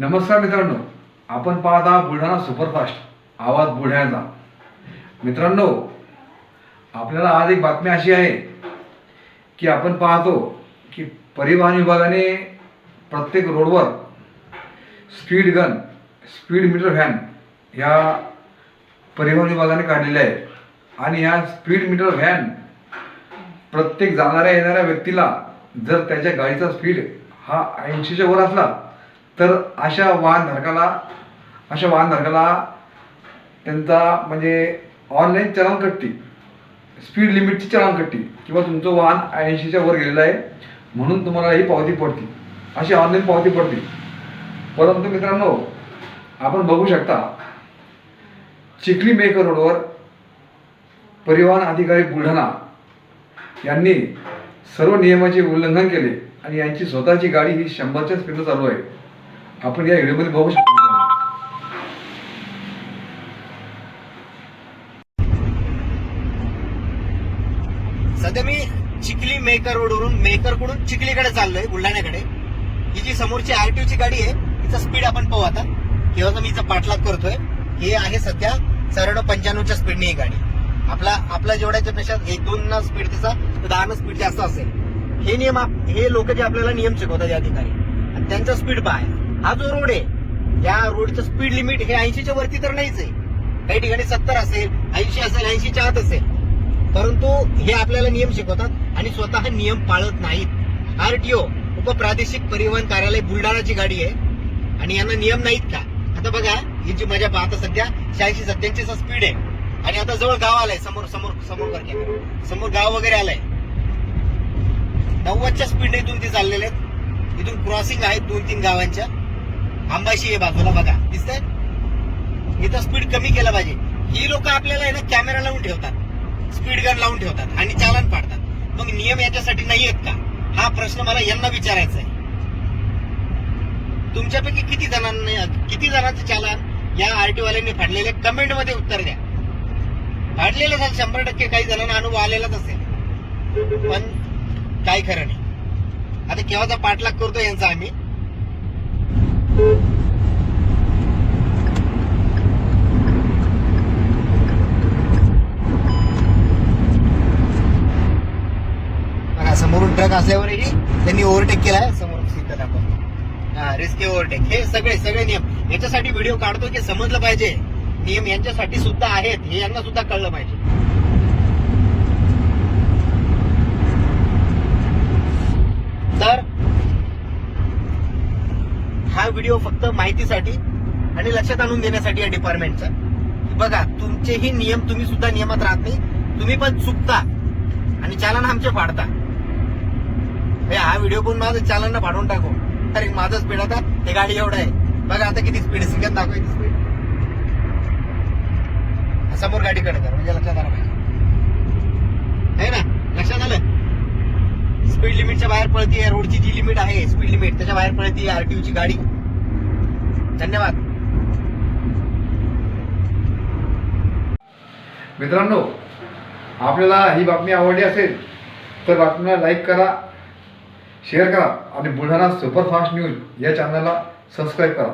नमस्कार मित्रांनो आपण पाहत आहात बुलढाणा सुपरफास्ट. आवाज बुलढाण्याचा. मित्रांनो आपल्याला आज एक बातमी अशी आहे की आपण पाहतो की परिवहन विभागाने प्रत्येक रोडवर speed gun speed meter van ह्या परिवहन विभागाने काढलेल्या आहेत आणि ह्या स्पीड मीटर व्हॅन प्रत्येक जाणाऱ्या येणाऱ्या व्यक्तीला जर त्याच्या गाडीचा स्पीड हा ऐंशीच्या वर असला तर अशा वाहनधारकाला अशा वाहनधारकाला त्यांचा म्हणजे ऑनलाईन चलान कट्टी स्पीड लिमिटची चलान कट्टी किंवा तुमचं वाहन ऐंशीच्या वर गेलेलं आहे म्हणून तुम्हाला ही पावती पडते. अशी ऑनलाईन पावती पडते. परंतु मित्रांनो आपण बघू शकता चिखली मेकर रोडवर परिवहन अधिकारी बुलढाणा यांनी सर्व नियमाचे उल्लंघन केले आणि यांची स्वतःची गाडी ही शंभरच्या स्पीडनं चालू आहे. आपण या व्हिडिओमध्ये बघू शकतो. सध्या मी चिखली मेकर रोडवरून मेकरकडून चिखलीकडे चाललोय बुलढाण्याकडे. ही जी समोरची आरटीओची गाडी आहे तिचा स्पीड आपण पाहू आता. किंवा मी हिचा पाठलाग करतोय. हे आहे सध्या चरण पंच्याण्णवच्या स्पीडने ही गाडी. आपला आपला जेवढ्याच्या पेक्षा एक दोन स्पीड तिचा दहा स्पीड जास्त असेल. हे नियम हे लोक जे आपल्याला नियम शिकवतात या अधिकारी आणि त्यांचा स्पीड पहा हा जो रोड आहे या रोडचं स्पीड लिमिट हे ऐंशीच्या वरती तर नाहीच आहे. काही ठिकाणी सत्तर असेल ऐंशी असेल ऐंशीच्या आत असेल. परंतु हे आपल्याला नियम शिकवतात आणि स्वतः नियम पाळत नाहीत. आरटीओ उपप्रादेशिक परिवहन कार्यालय बुलढाणाची गाडी आहे आणि यांना नियम नाहीत का? आता बघा ही जी माझ्या पाहता सध्या शहाऐंशी सत्याऐंशीचा स्पीड आहे. आणि आता जवळ गाव आलाय समोर समोर समोर समोर गाव वगैरे आलंय. नव्वदच्या स्पीड इथून ते चाललेले आहेत. इथून क्रॉसिंग आहेत दोन तीन गावांच्या. आंबाशी आहे बाजूला बघा. दिसतंय? इथं स्पीड कमी केलं पाहिजे. ही लोक आपल्याला आहे ना कॅमेरा लावून ठेवतात. स्पीड गन लावून ठेवतात आणि चालन पाडतात. मग नियम याच्यासाठी नाही आहेत का? हा प्रश्न मला यांना विचारायचा आहे. तुमच्यापैकी किती जणांनी किती जणांचं चालन? या आरटी वाल्यांनी फाडलेले कमेंटमध्ये उत्तर द्या. फाडलेले असेल शंभर टक्के काही जणांना अनुभव आलेलाच असेल. पण काय खरं नाही. आता केव्हाचा पाठलाग करतो यांचा आम्ही? समोरून ट्रक असल्यावरही त्यांनी ओव्हरटेक केलाय समोर सिद्ध दाखव रिस्की ओव्हरटेक हे सगळे सगळे नियम. याच्यासाठी व्हिडिओ काढतो की समजलं पाहिजे. नियम यांच्यासाठी सुद्धा आहेत. हे यांना सुद्धा कळलं पाहिजे तर हा व्हिडिओ फक्त माहितीसाठी आणि लक्षात आणून देण्यासाठी या डिपार्टमेंटचा बघा तुमचेही नियम तुम्ही सुद्धा नियमात राहत नाही. तुम्ही पण चुकता आणि चालन आमचे फाडता. हा व्हिडिओ पण माझं चालन फाडून टाकू. अरे माझं स्पीड आता हे गाडी एवढं आहे. बघा आता किती स्पीड सिंगल दाखवायची स्पीड समोर गाडीकडे कर म्हणजे लक्षात आलं पाहिजे. आहे ना लक्षात आलं? स्पीड लिमिटच्या बाहेर पळती रोडची जी लिमिट आहे स्पीड लिमिट त्याच्या बाहेर पळती आरटीओ ची गाडी. धन्यवाद. मित्रांनो आपल्याला ही बातमी आवडली असेल तर बातमीला लाईक करा शेअर करा आणि बुलढाणा सुपरफास्ट न्यूज या चॅनलला सबस्क्राईब करा.